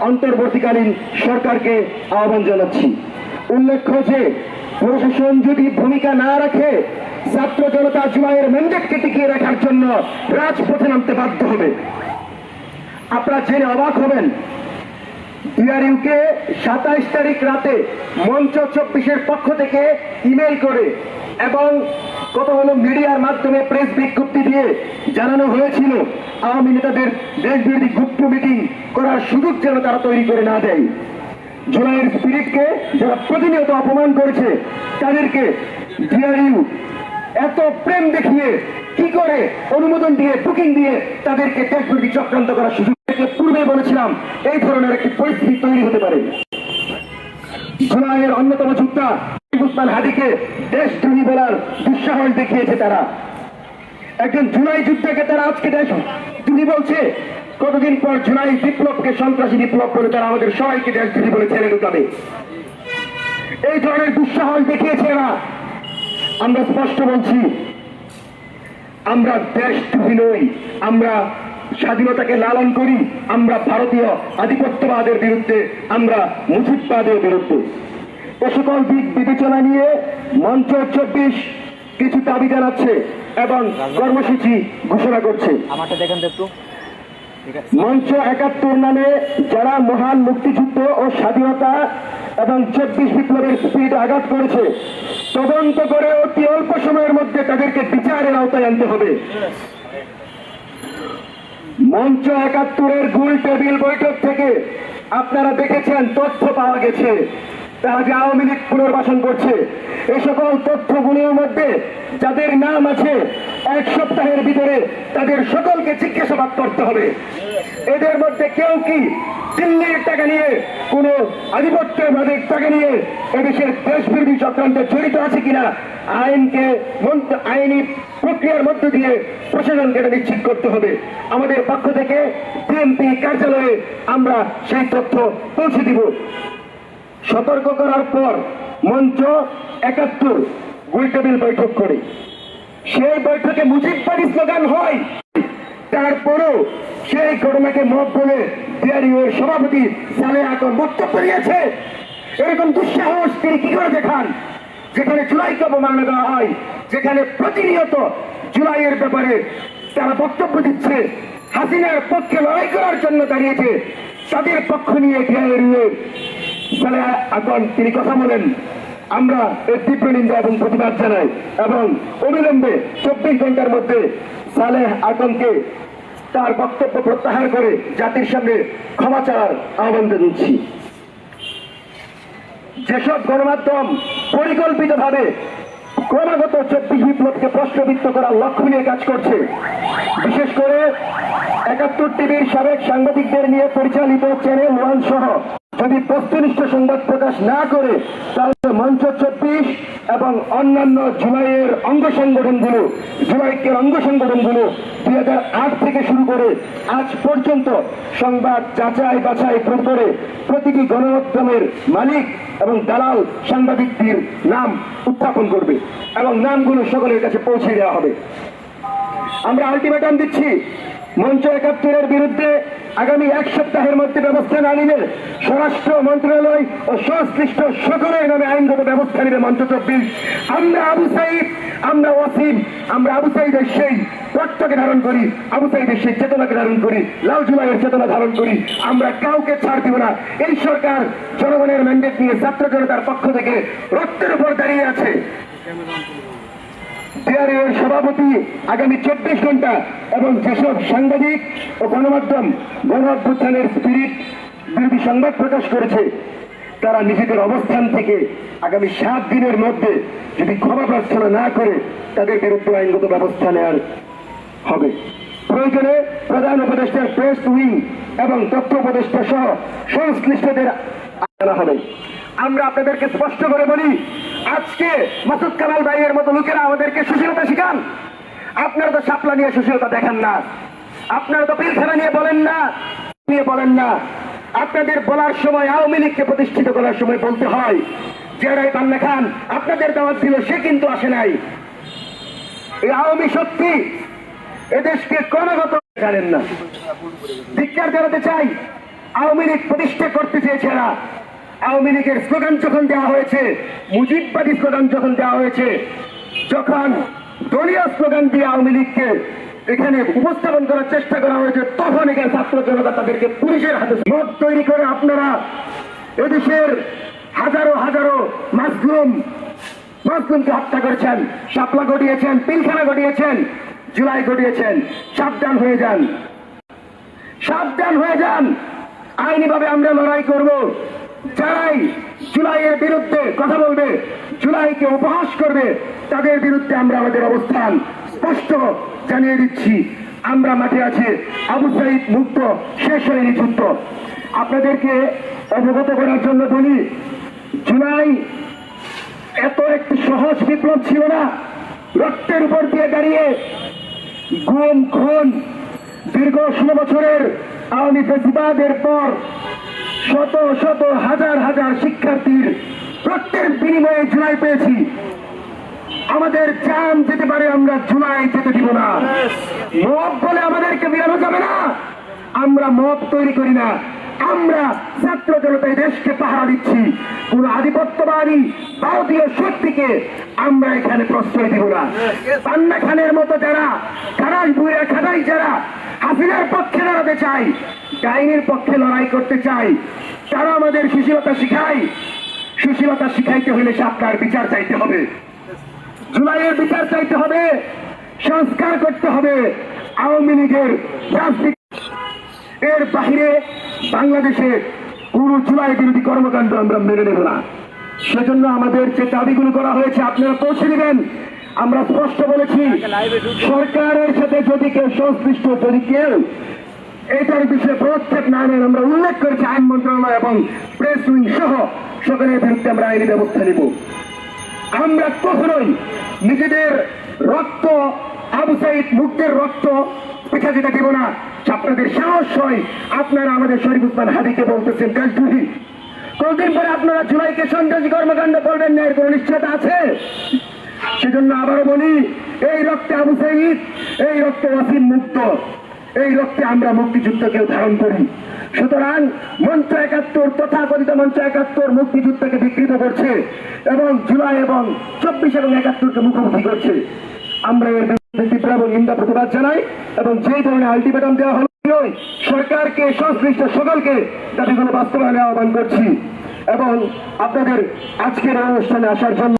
অন্তর্বর্তীকালীন সরকারকে আহ্বান জানাচ্ছি। উল্লেখ্য যে, প্রশাসন যদি ভূমিকা না রাখে, ছাত্র জনতা জুয়ের ম্যান্ডেটকে টিকিয়ে রাখার জন্য রাজপথে নামতে বাধ্য হবে। আপনারা জেনে অবাক হবেন ডিআরইউকে সাতাইশ তারিখ রাতে মঞ্চ চব্বিশের পক্ষ থেকে ইমেল করে এবং কত হলো মিডিয়ার মাধ্যমে প্রেস বিজ্ঞপ্তি দিয়ে জানানো হয়েছিল, আওয়ামী নেতাদের দেশবিরোধী গুপ্ত মিটিং করার সুযোগ যেন তারা তৈরি করে না দেয়। জুলাইয়ের স্পিরিটকে যারা প্রতিনিয়ত অপমান করেছে, তাদেরকে ডিআরইউ এত প্রেম দেখিয়ে কি করে অনুমোদন দিয়ে, বুকিং দিয়ে তাদেরকে দেশবিরোধী চক্রান্ত করার সুযোগ থেকে পূর্বে বলেছিলাম, এই ধরনের একটি পরিস্থিতি তৈরি হতে পারে। জুলাইয়ের অন্যতম যোদ্ধা উসমান হাদিকে দেশদ্রোহী বলার দুঃসাহস দেখিয়েছে তারা। একজন জুলাই যুদ্ধকে তারা আজকে দেশ দ্রোহী বলছে। কতদিন পর জুলাই বিপ্লবকে সন্ত্রাসী বিপ্লব বলে তারা আমাদের সবাইকে দেশদ্রোহী বলে ছেড়ে ঢুকাবে এই ধরনের দুঃসাহস দেখিয়েছে এরা। আমরা স্পষ্ট বলছি, আমরা দেশদ্রোহী নই, আমরা স্বাধীনতাকে লালন করি আমরা ভারতীয় আধিপত্যবাদের বিরুদ্ধে আমরা মুজিববাদের বিরুদ্ধে। এ সকল দিক বিবেচনা নিয়ে মঞ্চ চব্বিশ কিছু দাবি জানাচ্ছে এবং কর্মসূচি ঘোষণা করছে। আমারটা দেখেন একটু। মঞ্চ একাত্তর নামে যারা মহান মুক্তিযুদ্ধ ও স্বাধীনতা এবং চব্বিশ বিপ্লবের স্পিড আঘাত করেছে তদন্ত করে অতি অল্প সময়ের মধ্যে তাদেরকে বিচারের আওতায় আনতে হবে। মঞ্চ একাত্তরের গুল টেবিল বৈঠক থেকে আপনারা দেখেছেন, তথ্য পাওয়া গেছে। তারা যে আওয়ামী লীগ পুনর্বাসন করছে। এই সকল তথ্যগুলোর মধ্যে যাদের নাম আছে, এক সপ্তাহের ভিতরে তাদের সকলকে জিজ্ঞাসাবাদ করতে হবে। এদের মধ্যে কেউ কি দিল্লির টাকা নিয়ে কোন আধিপত্যবাদের টাকা নিয়ে এদেশের দেশ বিরোধী চক্রান্তে জড়িত আছে কিনা? আইনকে আইনি প্রক্রিয়ার মধ্য দিয়ে প্রশাসনকে এটা নিশ্চিত করতে হবে। আমাদের পক্ষ থেকে বিএনপি কার্যালয়ে আমরা সেই তথ্য পৌঁছে দিব। সতর্ক করার পর মঞ্চ একাত্তর গোলটেবিল বৈঠক করে। সেই বৈঠকে মুজিববাদী স্লোগান হয় তারপরও সেই ঘটনাকে মত ডিআরইউর সভাপতি সালে আকর বক্তব্য দিয়েছে। এরকম দুঃসাহস তিনি কি করে দেখান? যেখানে জুলাইকে অবমাননা দেওয়া হয়, যেখানে প্রতিনিয়ত জুলাইয়ের ব্যাপারে তারা বক্তব্য দিচ্ছে, হাসিনার পক্ষে লড়াই করার জন্য দাঁড়িয়েছে, তাদের পক্ষ নিয়ে ডিআরইউর সালে এখন তিনি কথা বলেন। আমরা এর তীব্র নিন্দা এবং প্রতিবাদ জানাই এবং অবিলম্বে চব্বিশ ঘণ্টার মধ্যে সালেহ আকমকে তার বক্তব্য প্রত্যাহার করে জাতির সামনে ক্ষমা চাওয়ার আহ্বান জানাচ্ছি। যেসব গণমাধ্যম পরিকল্পিতভাবে ক্রমাগত চব্বিশ বিপ্লবকে প্রশ্নবিদ্ধ করার লক্ষ্য নিয়ে কাজ করছে, বিশেষ করে একাত্তর টিভির সাবেক সাংবাদিকদের নিয়ে পরিচালিত চ্যানেল ওয়ান সহ যদি বস্তুনিষ্ঠ সংবাদ প্রকাশ না করে, তাহলে মঞ্চ চব্বিশ এবং অন্যান্য জুলাইয়ের অঙ্গ সংগঠনগুলো জুলাইকের অঙ্গ সংগঠনগুলো দুই হাজার আট থেকে শুরু করে আজ পর্যন্ত সংবাদ যাচাই বাছাই করে প্রতিটি গণমাধ্যমের মালিক এবং দালাল সাংবাদিকদের নাম উত্থাপন করবে এবং নামগুলো সকলের কাছে পৌঁছে দেওয়া হবে। আমরা আলটিমেটাম দিচ্ছি, মঞ্চ একাত্তরের বিরুদ্ধে আগামী এক সপ্তাহের মধ্যে ব্যবস্থা না নিলে স্বরাষ্ট্র মন্ত্রণালয় ও সংশ্লিষ্ট সকলের নামে আইনগত ব্যবস্থা নেবে মঞ্চ চব্বিশ। আমরা আবু সাইদ, আমরা ওয়াসিম, আমরা আবু সাইদের সেই রক্তকে ধারণ করি, আবু সাইদের সেই চেতনাকে ধারণ করি, লাল জুলাইয়ের চেতনা ধারণ করি। আমরা কাউকে ছাড় দিব না। এই সরকার জনগণের ম্যান্ডেট নিয়ে ছাত্র জনতার পক্ষ থেকে রক্তের উপর দাঁড়িয়ে আছে। ডিআরএর সভাপতি আগামী চব্বিশ ঘণ্টা এবং যেসব সাংবাদিক ও গণমাধ্যম গণ অভ্যুত্থানের স্পিরিট বিরোধী সংবাদ প্রকাশ করেছে, তারা নিজেদের অবস্থান থেকে আগামী সাত দিনের মধ্যে যদি ক্ষমা প্রার্থনা না করে, তাদের বিরুদ্ধে আইনগত ব্যবস্থা নেওয়ার হবে। প্রয়োজনে প্রধান উপদেষ্টার প্রেস উইং এবং তথ্য উপদেষ্টা সহ সংশ্লিষ্টদের আনা হবে। আমরা আপনাদেরকে স্পষ্ট করে বলি আজকে মাসুদ কামাল ভাইয়ের মতো লোকেরা আমাদেরকে সুশীলতা শিখান। আপনারা তো সাপলা নিয়ে সুশীলতা দেখান না। আপনারা তো পিলখানা নিয়ে বলেন না। নিয়ে বলেন না। আপনাদের বলার সময় আওয়ামী লীগকে প্রতিষ্ঠিত করার সময় বলতে হয়, জেরাই পান্না খান, আপনাদের দাওয়াত ছিল, সে কিন্তু আসে নাই। এই আওয়ামী শক্তি এদেশকে ক্রমাগত জানেন না। ধিক্কার জানাতে চাই, আওয়ামী লীগ প্রতিষ্ঠা করতে চেয়েছে আওয়ামী লীগের স্লোগান যখন দেওয়া হয়েছে, মুজিববাদী স্লোগান যখন দেওয়া হয়েছে, যখন দলীয় স্লোগান দিয়ে আওয়ামী লীগকে এখানে উপস্থাপন করার চেষ্টা করা হয়েছে, তখন এখানে ছাত্র জনতা তাদেরকে পুলিশের হাতে মত তৈরি করে আপনারা এদেশের হাজারো হাজারো মাসলুম, মাসলুমকে হত্যা করেছেন শাপলা ঘটিয়েছেন পিলখানা ঘটিয়েছেন জুলাই ঘটিয়েছেন সাবধান হয়ে যান। সাবধান হয়ে যান। আইনিভাবে আমরা লড়াই করব। যারাই জুলাইয়ের বিরুদ্ধে কথা বলবে, জুলাইকে উপহাস করবে, তাদের বিরুদ্ধে আমরা আমাদের অবস্থান স্পষ্ট জানিয়ে দিচ্ছি। আমরা মাঠে আছে আবু সাইদ মুক্ত, শেষ হয়নি যুদ্ধ আপনাদেরকে অবগত করার জন্য বলি, জুলাই এত একটি সহজ বিপ্লব ছিল না। রক্তের উপর দিয়ে দাঁড়িয়ে গুম, খুন দীর্ঘ ষোলো বছরের আওয়ামী ফেসিবাদের পর শত শত হাজার হাজার শিক্ষার্থীর প্রত্যেক বিনিময়ে জুলাই পেয়েছি। আমাদের চান যেতে পারে আমরা জুলাই যেতে দিব না। মত বলে আমাদেরকে বেরানো যাবে না। আমরা মত তৈরি করি না। আমরা ছাত্র জনতা দেশকে পাহারা দিচ্ছি। কোন আধিপত্যবাদী ভারতীয় শক্তিকে আমরা এখানে প্রশ্রয় দিব না। পান্না খানের মতো যারা, খারাই বুড়া খাদাই যারা, হাসিনার পক্ষে দাঁড়াতে চাই ডাইনের পক্ষে লড়াই করতে চাই তারা আমাদের সুশীলতা শিখায়। সুশীলতা শিখাইতে হলে সে আপনার বিচার চাইতে হবে। জুলাইয়ের বিচার চাইতে হবে, সংস্কার করতে হবে। আওয়ামী লীগের রাজনীতি এর বাহিরে বাংলাদেশে কোন জুলাই বিরোধী কর্মকাণ্ড আমরা মেনে নেব না। সেজন্য আমাদের যে দাবিগুলো করা হয়েছে, আপনারা পৌঁছে দিবেন। আমরা স্পষ্ট বলেছি, সরকারের সাথে যদি কেউ সংশ্লিষ্ট, যদি কেউ এটার বিষয়ে পদক্ষেপ না নেন, আমরা উল্লেখ করেছি আইন মন্ত্রণালয় এবং প্রেস উইং সহ সকলের বিরুদ্ধে আমরা আইনি ব্যবস্থা নেব। আমরা কখনোই নিজেদের রক্ত আবু সাইদ মুক্তের রক্ত পিঠা যেতে দিব না আপনাদের সাহস হয়, আপনারা আমাদের শরীফ উসমান হাদিকে বলতেছেন কাজদুহি কতদিন পরে আপনারা জুলাইকে সন্ত্রাসী কর্মকাণ্ড বলবেন না এর কোনো নিশ্চয়তা আছে? সেজন্য আবারও বলি, এই রক্তে আবু সাইদ, এই রক্তে ওয়াসিম মুক্ত, এই রক্তে আমরা মুক্তিযুদ্ধকেও ধারণ করি। সুতরাং মঞ্চ একাত্তর, তথাকথিত মঞ্চ একাত্তর মুক্তিযুদ্ধকে বিকৃত করছে এবং জুলাই এবং চব্বিশ এবং একাত্তরকে মুখোমুখি করছে। আমরা এর নিন্দা প্রতিবাদ জানাই এবং যে ধরনের আলটিমেটাম দেওয়া হলো সরকারকে, সংশ্লিষ্ট সকলকে দাবিগুলো বাস্তবায়নে আহ্বান করছি। এবং আপনাদের আজকের অনুষ্ঠানে আসার জন্য